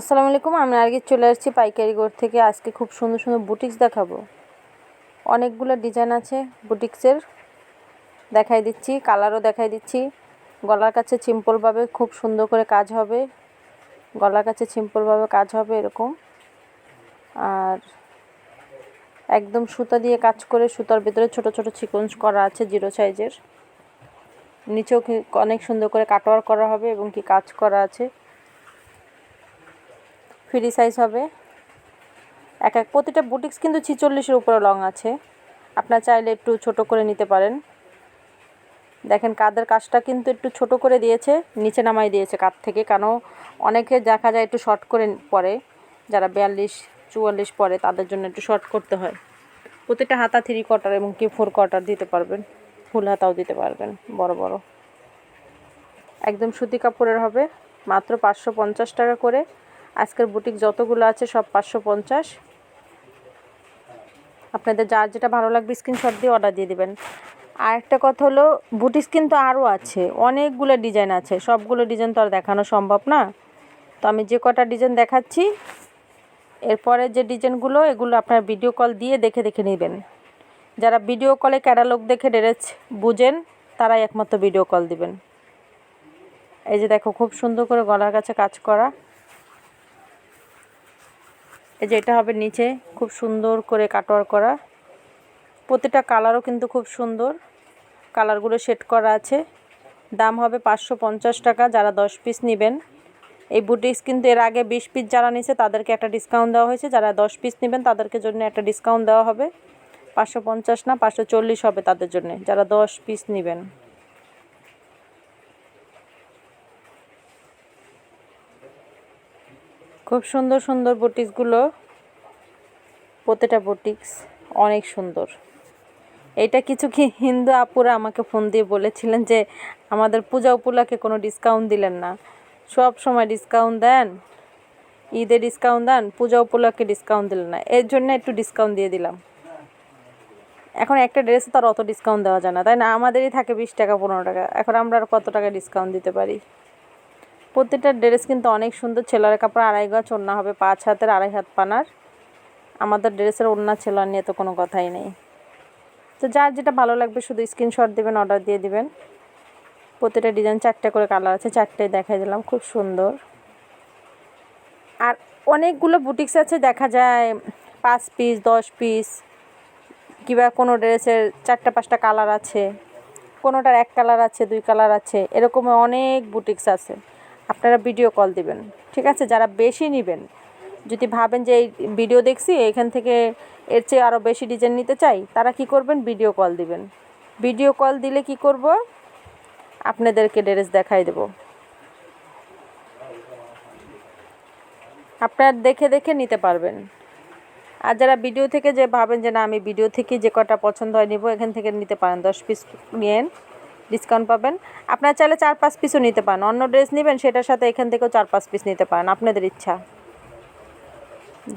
আসসালামু আলাইকুম, আমি আগে চলে আসছি পাইকারি গোড় থেকে। আজকে খুব সুন্দর সুন্দর বুটিক্স দেখাবো। অনেকগুলো ডিজাইন আছে বুটিক্সের। দেখাই দিচ্ছি, কালারও দেখাই দিচ্ছি। গলার কাছে সিম্পলভাবে খুব সুন্দর করে কাজ হবে। গলার কাছে সিম্পলভাবে কাজ হবে এরকম। আর একদম সুতা দিয়ে কাজ করে সুতার ভিতরে ছোট ছোট চিকন্স করা আছে জিরো সাইজের। নিচেও অনেক সুন্দর করে কাটওয়ার করা হবে এবং কি কাজ করা আছে। ফ্রি সাইজ হবে। এক এক প্রতিটা বুটিক্স কিন্তু ছিচল্লিশের উপরে লং আছে। আপনার চাইলে একটু ছোট করে নিতে পারেন। দেখেন কাদের কাজটা কিন্তু একটু ছোট করে দিয়েছে, নিচে নামাই দিয়েছে কাত থেকে। কেন অনেকে দেখা যায় একটু শর্ট করে পরে, যারা বিয়াল্লিশ, চুয়াল্লিশ পরে, তাদের জন্য একটু শর্ট করতে হয়। প্রতিটা হাতা থ্রি কোয়ার্টার এবং কি ফোর কোয়ার্টার দিতে পারবেন। ফুল হাতাও দিতে পারবেন, বড় বড়। একদম সুতি কাপড়ের হবে, মাত্র পাঁচশো পঞ্চাশ টাকা করে। আজকের বুটিক যতগুলো আছে, সব পাঁচশো পঞ্চাশ। আপনাদের যার যেটা ভালো লাগবে স্ক্রিনশট দিয়ে অর্ডার দিয়ে দেবেন। আর একটা কথা হলো বুটিক্স কিন্তু আরও আছে, অনেকগুলো ডিজাইন আছে। সবগুলো ডিজাইন তো আর দেখানো সম্ভব না। তো আমি যে কটা ডিজাইন দেখাচ্ছি, এরপরে যে ডিজাইনগুলো এগুলো আপনার ভিডিও কল দিয়ে দেখে দেখে নেবেন। যারা ভিডিও কলে ক্যাটালগ দেখে ড্রেস বুঝেন, তারাই একমাত্র ভিডিও কল দিবেন। এই যে দেখো, খুব সুন্দর করে গলার কাছে কাজ করা। এই যে এটা হবে নিচে, খুব সুন্দর করে কাটওয়ার করা। প্রতিটা কালারও কিন্তু খুব সুন্দর। কালারগুলো সেট করা আছে। দাম হবে পাঁচশো পঞ্চাশ টাকা, যারা দশ পিস নেবেন। এই বুটিক্স কিন্তু এর আগে বিশ পিস যারা নিছে, তাদেরকে একটা ডিসকাউন্ট দেওয়া হয়েছে। যারা দশ পিস নেবেন, তাদেরকে জন্য একটা ডিসকাউন্ট দেওয়া হবে। পাঁচশো পঞ্চাশ না, পাঁচশো চল্লিশ হবে তাদের জন্য, যারা দশ পিস নেবেন। খুব সুন্দর সুন্দর বুটিক্সগুলো প্রতিটা বুটিক্স অনেক সুন্দর। এটা কিছু কি হিন্দু আপুরা আমাকে ফোন দিয়ে বলেছিলেন যে, আমাদের পূজা উপলক্ষে কোনো ডিসকাউন্ট দিলেন না। সব সময় ডিসকাউন্ট দেন, ঈদে ডিসকাউন্ট দেন, পূজা উপলক্ষে ডিসকাউন্ট দিলেন না। এর জন্য একটু ডিসকাউন্ট দিয়ে দিলাম। এখন একটা ড্রেসে তো আর অত ডিসকাউন্ট দেওয়া যায় না, তাই না? আমাদেরই থাকে বিশ টাকা, পনেরো টাকা। এখন আমরা আর কত টাকা ডিসকাউন্ট দিতে পারি? প্রত্যেকটা ড্রেস কিন্তু অনেক সুন্দর ছেলের কাপড়, আড়াই গজ ওড়না হবে, পাঁচ হাতের, আড়াই হাত পানার। আমাদের ড্রেসের ওড়না ছেলার নিয়ে তো কোনো কথাই নেই। তো যার যেটা ভালো লাগবে শুধু স্ক্রিনশট দেবেন অর্ডার দিয়ে দিবেন। প্রতিটা ডিজাইন চারটে করে কালার আছে চারটে দেখাই দিলাম, খুব সুন্দর। আর অনেকগুলো বুটিক্স আছে, দেখা যায় পাঁচ পিস দশ পিস কিংবা কোনো ড্রেসের চারটা, পাঁচটা কালার আছে। কোনোটার এক কালার আছে, দুই কালার আছে, এরকম অনেক বুটিক্স আছে। আপনারা ভিডিও কল দিবেন। ঠিক আছে? যারা বেশি নেবেন, যদি ভাবেন যে এই ভিডিও দেখছি, এখান থেকে এর চেয়ে আরও বেশি ডিজাইন নিতে চাই, তারা কি করবেন? ভিডিও কল দিবেন। ভিডিও কল দিলে কি করব? আপনাদেরকে ড্রেস দেখাই দেব। আপনার দেখে দেখে নিতে পারবেন। আর যারা ভিডিও থেকে যে ভাবেন যে না, আমি ভিডিও থেকে যে কটা পছন্দ হয় নিব, এখান থেকে নিতে পারেন। দশ পিস নিয়েন। ডিসকাউন্ট পাবেন। আপনারা চাইলে চার, পাঁচ পিসও নিতে পারেন। অন্য ড্রেস নেবেন, সেটার সাথে এখান থেকেও চার, পাঁচ পিস নিতে পারেন। আপনাদের ইচ্ছা।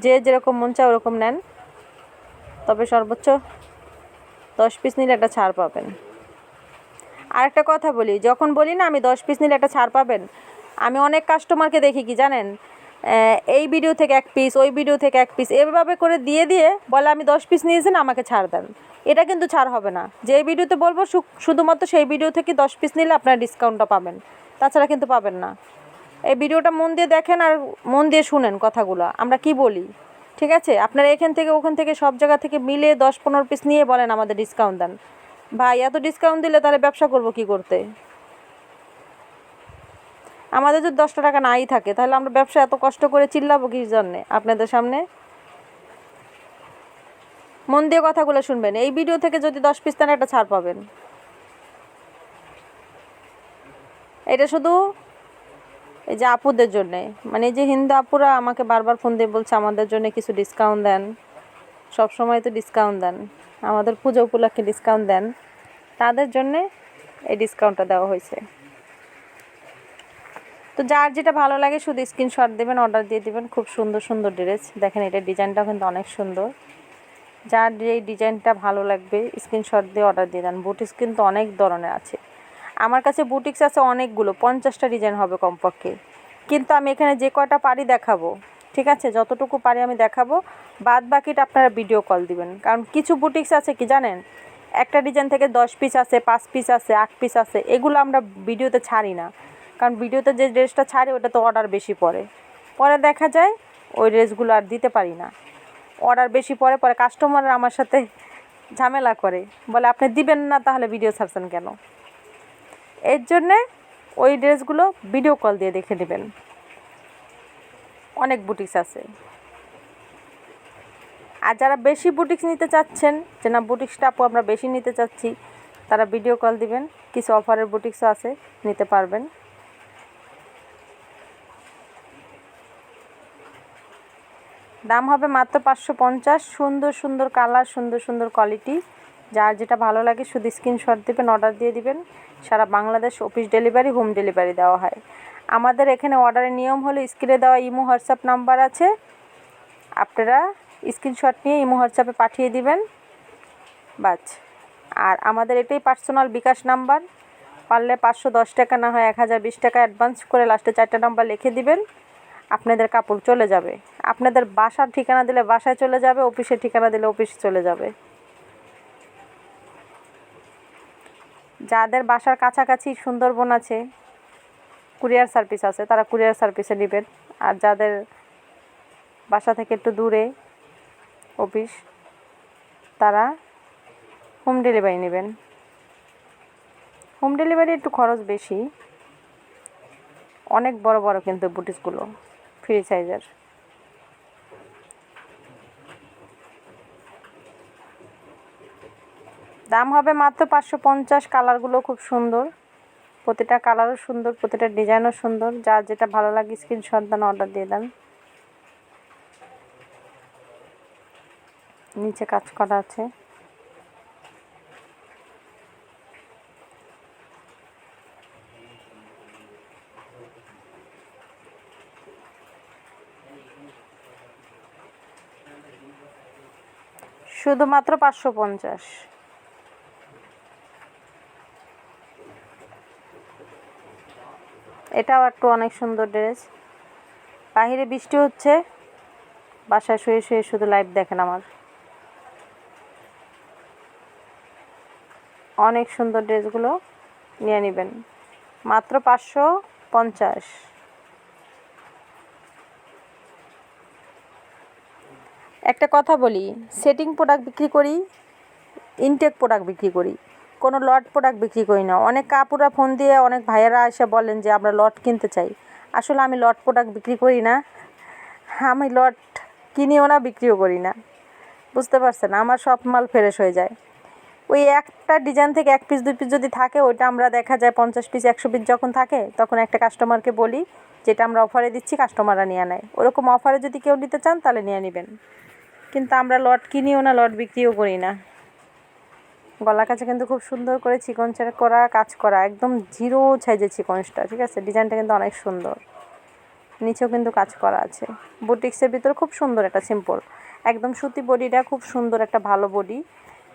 যে যেরকম মন চায় ওরকম নেন। তবে সর্বোচ্চ দশ পিস নিলে একটা ছাড় পাবেন। আর একটা কথা বলি, যখন বলি না, আমি দশ পিস নিলে একটা ছাড় পাবেন? আমি অনেক কাস্টমারকে দেখি কি জানেন? এই ভিডিও থেকে এক পিস ওই ভিডিও থেকে এক পিস এভাবে করে দিয়ে দিয়ে বলে, আমি দশ পিস নিয়েছেন আমাকে ছাড় দেন। এটা কিন্তু ছাড় হবে না। যে ভিডিওতে বলব শুধুমাত্র সেই ভিডিও থেকে দশ পিস নিলে আপনার ডিসকাউন্টটা পাবেন। তাছাড়া কিন্তু পাবেন না। এই ভিডিওটা মন দিয়ে দেখেন আর মন দিয়ে শুনেন কথাগুলো। আমরা কি বলি? ঠিক আছে? আপনারা এখান থেকে, ওখান থেকে সব জায়গা থেকে মিলে দশ পনেরো পিস নিয়ে বলেন, আমাদের ডিসকাউন্ট দেন। ভাই, এত ডিসকাউন্ট দিলে তাহলে ব্যবসা করব কি করতে? আমাদের যদি দশটা টাকা নাই থাকে, তাহলে আমরা ব্যবসা এত কষ্ট করে চিল্লাবো কির জন্যে? আপনাদের সামনে? মন দিয়ে কথাগুলো শুনবেন। এই ভিডিও থেকে যদি দশ পিস নেন একটা ছাড় পাবেন। এটা শুধু এই যে আপুদের জন্যে। মানে যে হিন্দু আপুরা আমাকে বারবার ফোন দিয়ে বলছে, আমাদের জন্য কিছু ডিসকাউন্ট দেন। সব সময় তো ডিসকাউন্ট দেন। আমাদের পুজো উপলক্ষে ডিসকাউন্ট দেন। তাদের জন্যে এই ডিসকাউন্টটা দেওয়া হয়েছে। তো যার যেটা ভালো লাগে শুধু স্ক্রিনশট দেবেন অর্ডার দিয়ে দেবেন। খুব সুন্দর সুন্দর ড্রেস দেখেন এটা ডিজাইনটাও কিন্তু অনেক সুন্দর। যার যেই ডিজাইনটা ভালো লাগবে স্ক্রিনশট দিয়ে অর্ডার দিয়ে দেন। বুটিক্স কিন্তু অনেক ধরনের আছে। আমার কাছে বুটিক্স আছে অনেকগুলো, পঞ্চাশটা ডিজাইন হবে কমপক্ষে। কিন্তু আমি এখানে যে কয়টা পারি দেখাবো, ঠিক আছে? যতটুকু পারি আমি দেখাবো। বাদ বাকিটা আপনারা ভিডিও কল দিবেন। কারণ কিছু বুটিক্স আছে কি জানেন? একটা ডিজাইন থেকে দশ পিস আছে, পাঁচ পিস আছে, আট পিস আছে। এগুলো আমরা ভিডিওতে ছাড়ি না। কারণ ভিডিওতে যে ড্রেসটা ছাড়ে, ওটা তো অর্ডার বেশি পড়ে। পরে দেখা যায়, ওই ড্রেসগুলো আর দিতে পারি না। অর্ডার বেশি পরে পরে কাস্টমাররা আমার সাথে ঝামেলা করে। বলে, আপনি দিবেন না, তাহলে ভিডিও ছাড়ছেন কেন? এর জন্যে ওই ড্রেসগুলো ভিডিও কল দিয়ে দেখে নেবেন। অনেক বুটিক্স আছে। আর যারা বেশি বুটিক্স নিতে চাচ্ছেন, যে না বুটিক্সটা আপু আমরা বেশি নিতে চাচ্ছি, তারা ভিডিও কল দিবেন। কিছু অফারের বুটিক্সও আছে, নিতে পারবেন। দাম হবে মাত্র পাঁচশো পঞ্চাশ। সুন্দর সুন্দর কালার, সুন্দর সুন্দর কোয়ালিটি যার যেটা ভালো লাগে শুধু স্ক্রিনশট দেবেন অর্ডার দিয়ে দিবেন। সারা Bangladesh office delivery home delivery দেওয়া হয়। আমাদের এখানে অর্ডারের নিয়ম হলো স্ক্রিনে দেওয়া ইমো, হোয়াটসঅ্যাপ নাম্বার আছে। আপনারা স্ক্রিনশট নিয়ে ইমো, হোয়াটসঅ্যাপে পাঠিয়ে দিবেন। বাস। আর আমাদের এটাই পার্সোনাল বিকাশ নাম্বার। পারলে পাঁচশো দশ টাকা না হয় এক হাজার বিশ টাকা অ্যাডভান্স করে লাস্টে চারটে নাম্বার লিখে দিবেন। আপনাদের কাপড় চলে যাবে। আপনাদের বাসার ঠিকানা দিলে বাসায় চলে যাবে, অফিসের ঠিকানা দিলে অফিসে চলে যাবে। যাদের বাসার কাছাকাছি সুন্দরবন আছে, কুরিয়ার সার্ভিস আছে, তারা কুরিয়ার সার্ভিসে নেবেন। আর যাদের বাসা থেকে একটু দূরে অফিস, তারা হোম ডেলিভারি নেবেন। হোম ডেলিভারি একটু খরচ বেশি। অনেক বড় বড় কিন্তু বুটিসগুলো ফ্রি সাইজের। দাম হবে মাত্র পাঁচশো পঞ্চাশ, কালারগুলো খুব সুন্দর। প্রতিটা কালারও সুন্দর, প্রতিটা ডিজাইনও সুন্দর। যার যেটা ভালো লাগে স্ক্রিনশট দেন, অর্ডার দিয়ে দেন। নিচে কাজ করা আছে। শুধুমাত্র পাঁচশো পঞ্চাশ। এটাও একটু অনেক সুন্দর ড্রেস। বাহিরে বৃষ্টি হচ্ছে, বাসায় শুয়ে শুয়ে শুধু লাইভ দেখেন আমার। অনেক সুন্দর ড্রেসগুলো নিয়ে নেবেন। মাত্র পাঁচশো পঞ্চাশ। একটা কথা বলি সেটিং প্রোডাক্ট বিক্রি করি ইনটেক প্রোডাক্ট বিক্রি করি, কোনো লট প্রোডাক্ট বিক্রি করি না। অনেক কাপুরা ফোন দিয়ে অনেক ভাইয়েরা এসে বলেন যে, আমরা লট কিনতে চাই। আসলে আমি লট প্রোডাক্ট বিক্রি করি না। আমি লট কিনিও না, বিক্রিও করি না। বুঝতে পারছেন? আমার সব মাল ফ্রেশ হয়ে যায়। ওই একটা ডিজাইন থেকে এক পিস দুই পিস যদি থাকে, ওইটা আমরা দেখা যায় পঞ্চাশ পিস একশো পিস যখন থাকে, তখন একটা কাস্টমারকে বলি, যেটা আমরা অফারে দিচ্ছি কাস্টমাররা নিয়ে নেয়। ওরকম অফারে যদি কেউ নিতে চান, তাহলে নিয়ে নেবেন। কিন্তু আমরা লট কিনিও না, লট বিক্রিও করি না। গলা কাছে কিন্তু খুব সুন্দর করে চিকন করা, কাজ করা, একদম জিরো সাইজের চিকনসটা ঠিক আছে? ডিজাইনটা কিন্তু অনেক সুন্দর। নিচেও কিন্তু কাজ করা আছে। বুটিক্সের ভিতরে খুব সুন্দর একটা সিম্পল একদম সুতি বডিটা খুব সুন্দর একটা ভালো বডি।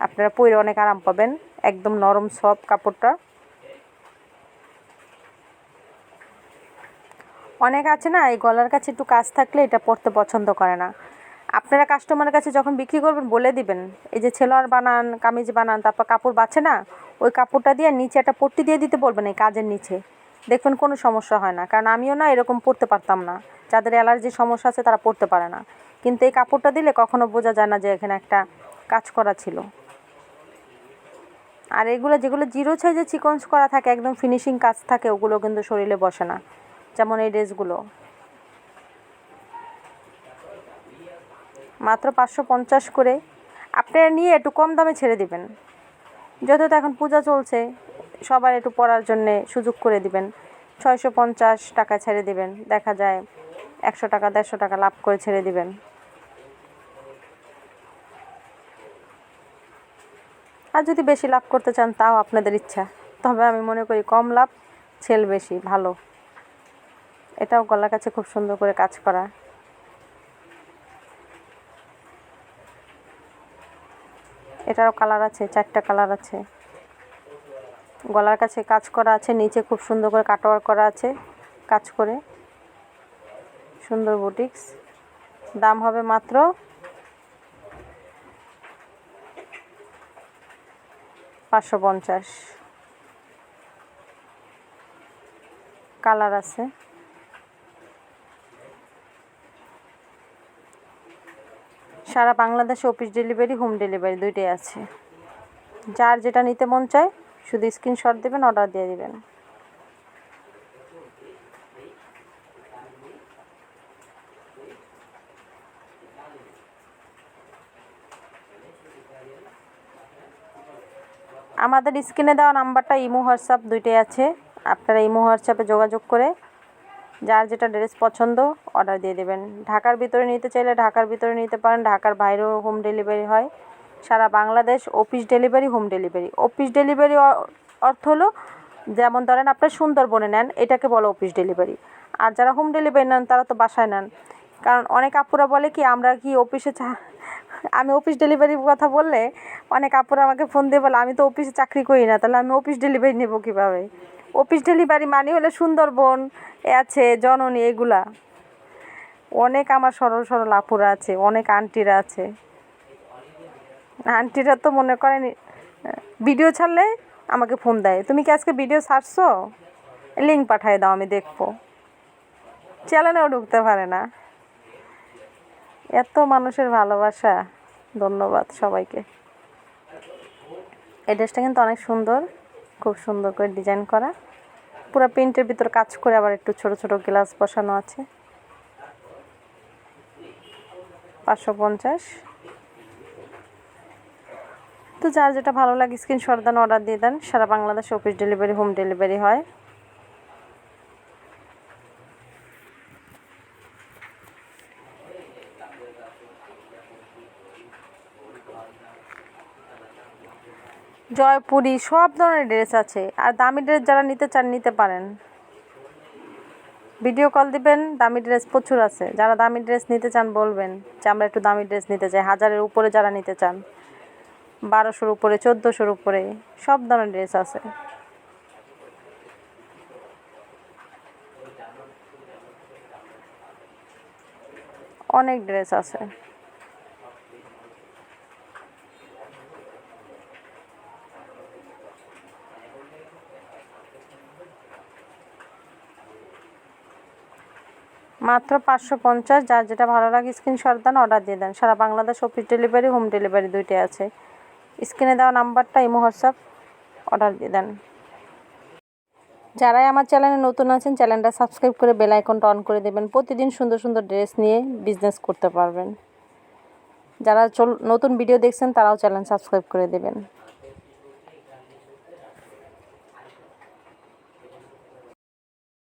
আপনারা পরে অনেক আরাম পাবেন। একদম নরম সফট কাপড়টা। অনেক আছে না, এই গলার কাছে একটু কাজ থাকলে এটা পরতে পছন্দ করে না। আপনারা কাস্টমারের কাছে যখন বিক্রি করবেন, বলে দিবেন, এই যে ছেলোয়ার বানান, কামিজ বানান, তারপর কাপড় বাছে না, ওই কাপড়টা দিয়ে নিচে একটা পট্টি দিয়ে দিতে বলবেন এই কাজের নিচে। দেখবেন কোনো সমস্যা হয় না, কারণ আমিও না এরকম পরতে পারতাম না। যাদের অ্যালার্জির সমস্যা আছে, তারা পরতে পারে না। কিন্তু এই কাপড়টা দিলে কখনো বোঝা যায় না যে এখানে একটা কাজ করা ছিল। আর এগুলো যেগুলো জিরো সাইজে চিকনস করা থাকে, একদম ফিনিশিং কাজ থাকে, ওগুলো কিন্তু শরীরে বসে না। যেমন এই ড্রেসগুলো মাত্র পাঁচশো পঞ্চাশ করে আপনারা নিয়ে একটু কম দামে ছেড়ে দিবেন। যেহেতু এখন পূজা চলছে, সবার একটু পড়ার জন্যে সুযোগ করে দিবেন। ছয়শো পঞ্চাশ টাকা ছেড়ে দিবেন, দেখা যায় একশো টাকা, দেড়শো টাকা লাভ করে ছেড়ে দিবেন। আর যদি বেশি লাভ করতে চান, তাও আপনাদের ইচ্ছা। তবে আমি মনে করি কম লাভ, ছেল বেশি, ভালো। এটাও গলার কাছে খুব সুন্দর করে কাজ করা। এটারও কালার আছে, চারটা কালার আছে। গলার কাছে কাজ করা আছে, নিচে খুব সুন্দর করে কাটওয়ার করা আছে, কাজ করে। সুন্দর বুটিক্স। দাম হবে মাত্র পাঁচশো পঞ্চাশ। কালার আছে। সারা বাংলাদেশে অফিস ডেলিভারি হোম ডেলিভারি দুইটাই আছে। যার যেটা নিতে মন চায়, শুধু স্ক্রিনশট দেবেন অর্ডার দিয়ে দেবেন। আমাদের স্ক্রিনে দেওয়া নাম্বারটা ইমো, হোয়াটসঅ্যাপ দুইটাই আছে। আপনারা ইমো, হোয়াটসঅ্যাপে যোগাযোগ করে যার যেটা ড্রেস পছন্দ অর্ডার দিয়ে দেবেন। ঢাকার ভিতরে নিতে চাইলে ঢাকার ভিতরে নিতে পারেন। ঢাকার বাইরেও হোম ডেলিভারি হয়। সারা Bangladesh office delivery home delivery office delivery অর্থ হলো, যেমন ধরেন আপনার সুন্দরবনে নেন, এটাকে বলো অফিস ডেলিভারি আর যারা হোম ডেলিভারি নেন, তারা তো বাসায় নেন। কারণ অনেক আপুরা বলে কি, আমরা কি অফিসে চা আমি অফিস ডেলিভারির কথা বললে, অনেক আপুরা আমাকে ফোন দিয়ে বলে, আমি তো অফিসে চাকরি করি না, তাহলে আমি অফিস ডেলিভারি নেব কীভাবে? অফিস ডেলিভারি মানে হলে সুন্দরবন আছে, জননী, এগুলা। অনেক আমার সরল সরল আপুরা আছে, অনেক আন্টিরা আছে। আন্টিরা তো মনে করেন ভিডিও ছাড়লে আমাকে ফোন দেয়। তুমি কি আজকে ভিডিও ছাড়ছো? লিঙ্ক পাঠিয়ে দাও, আমি দেখব। চ্যানেলেও ঢুকতে পারে না। এত মানুষের ভালোবাসা। ধন্যবাদ সবাইকে। এই ড্রেসটা কিন্তু অনেক সুন্দর। খুব সুন্দর করে ডিজাইন করা। পুরো প্রিন্টের ভিতর কাজ করে আবার একটু ছোট ছোট গ্লাস বসানো আছে। পাঁচশো পঞ্চাশ। তো যার যেটা ভালো লাগে স্ক্রিনশট দেন অর্ডার দিয়ে দেন। সারা বাংলাদেশে অফিস ডেলিভারি হোম ডেলিভারি হয়। জয়পুরি, সব ধরনের ড্রেস আছে। আর দামি ড্রেস যারা নিতে চান, নিতে পারেন। ভিডিও কল দিবেন, দামি ড্রেস প্রচুর আছে। যারা দামি ড্রেস নিতে চান, বলবেন যে আমরা একটু দামি ড্রেস নিতে চাই। হাজারের উপরে যারা নিতে চান, বারোশোর উপরে, চোদ্দোশোর উপরে, সব ধরনের ড্রেস আছে। অনেক ড্রেস আছে। মাত্র পাঁচশো পঞ্চাশ, যার যেটা ভালো লাগে স্ক্রিনশট দেন অর্ডার দিয়ে দেন। সারা Bangladesh office delivery home delivery দুইটাই আছে। স্ক্রিনে দেওয়া নাম্বারটা, ইমো, হোয়াটসঅ্যাপ অর্ডার দিয়ে দেন। যারাই আমার চ্যানেলে নতুন আছেন চ্যানেলটা সাবস্ক্রাইব করে বেল আইকনটা অন করে দেবেন। প্রতিদিন সুন্দর সুন্দর ড্রেস নিয়ে বিজনেস করতে পারবেন। যারা চল নতুন ভিডিও দেখছেন, তারাও চ্যানেল সাবস্ক্রাইব করে দেবেন।